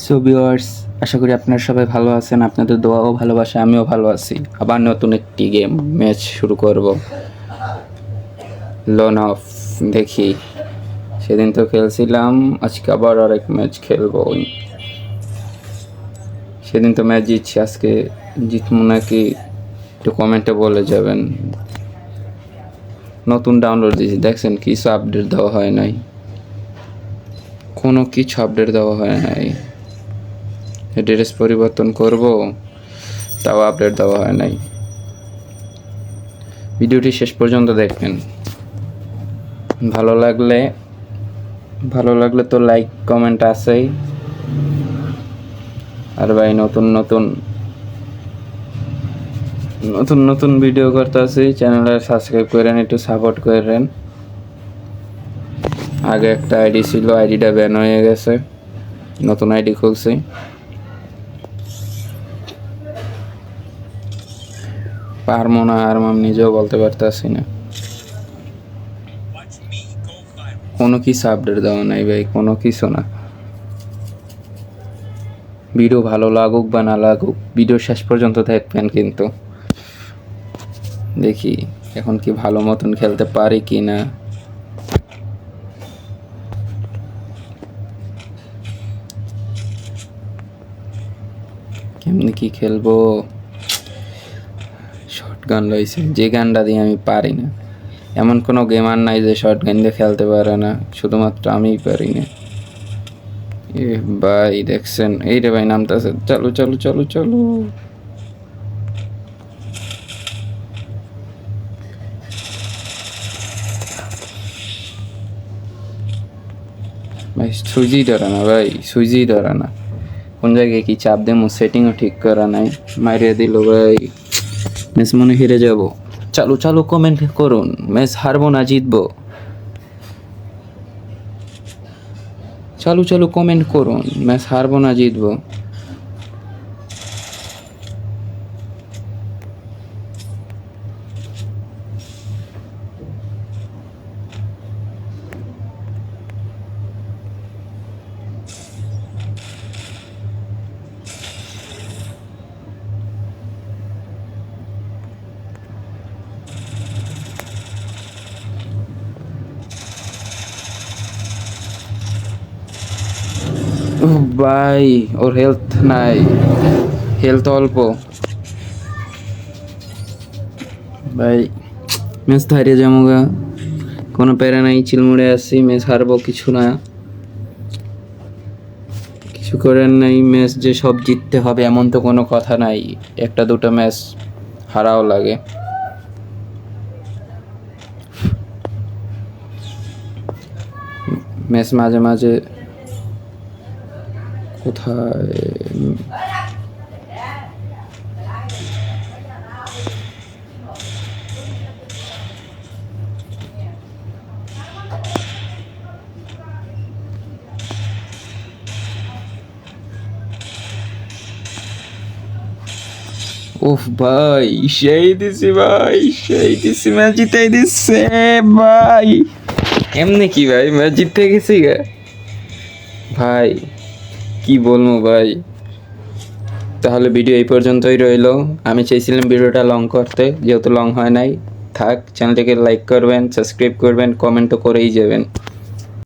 So viewers আশা করি আপনারা সবাই ভালো আছেন। আপনাদের দোয়া ও ভালোবাসা, আমিও ভালো আছি। আবার নতুন একটি গেম ম্যাচ শুরু করব। লোন অফ দেখি। সেদিন তো খেলছিলাম, আজকে আবার আরেক ম্যাচ খেলব। সেদিন তো ম্যাচ জিতছি, আজকে জিতবো নাকি একটু কমেন্টে বলে যাবেন। নতুন ডাউনলোড দিয়েছি, দেখছেন কিছু আপডেট দেওয়া হয় নাই। কোনো কিছু আপডেট দেওয়া হয় নাই। ড্রেস পরিবর্তন করব, তাও আপডেট দেওয়া হয় নাই। ভিডিওটি শেষ পর্যন্ত দেখবেন। ভালো লাগলে ভালো লাগলে তো লাইক কমেন্ট আছেই। আর ভাই নতুন নতুন নতুন নতুন ভিডিও করতে আছি চ্যানেলে সাবস্ক্রাইব করেন, একটু সাপোর্ট করেন। আগে একটা আইডি ছিল আইডিটা ব্যান হয়ে গেছে। নতুন আইডি খুলছি। পারব না, আর আমি নিজেও বলতে পারতেছি না। কোনো কিছু আপডেট দেওয়া নাই ভাই, কোনো কিছু না। ভিডিও ভালো লাগুক বা না লাগুক, ভিডিও শেষ পর্যন্ত দেখবেন কিন্তু। দেখি এখন কি ভালো মতন খেলতে পারি কি না। কেমনি কি খেলব? শর্ট গান রয়েছে। যে গানটা দিয়ে আমি পারি না। এমন কোনো গেমার নাই যে শর্ট গান দিয়ে খেলতে পারে না। শুধুমাত্র আমিই পারি না। এ ভাই দেখছেন, এই রে ভাই নামতেছে চলো চলো চলো চলো। ভাই সুইজি ধরে না ভাই সুইজি ধরে না। কোন জায়গায় কি চাপ দেবো সেটিংও ঠিক করা নাই। মারিয়ে দিল ভাই। ম্যাচ মনে হেরে যাব। চালু চালু কমেন্ট করুন ম্যাচ হারবো না জিতবো। চালু চালু কমেন্ট করুন ম্যাচ হারবো না জিতবো। ভাই, ওর হেলথ নাই। হেলথ অল্প। ভাই ম্যাচ হারিয়ে যাব গা। কোনো প্যারা নাই, চিলমুড়ে আসি ম্যাচ হারবো কিছু না। কিছু করার নাই ম্যাচ যে সব জিততে হবে এমন তো কোনো কথা নাই। একটা দুটো ম্যাচ হারাও লাগে। ম্যাচ মাঝে মাঝে কোথায়? উফ ভাই, সেই দিছি ভাই, সেই দিছি ম্যাচ জিতাই দিচ্ছে ভাই। এমনি কি ভাই ম্যাচ জিততে গেছি ভাই কি বলব ভাই? তাহলে ভিডিও এই পর্যন্তই রইল। আমি চাইছিলাম ভিডিওটা লং করতে, যেহেতু লং হয় নাই। থাক চ্যানেলটিকে লাইক করবেন সাবস্ক্রাইব করবেন কমেন্টও করেই যাবেন।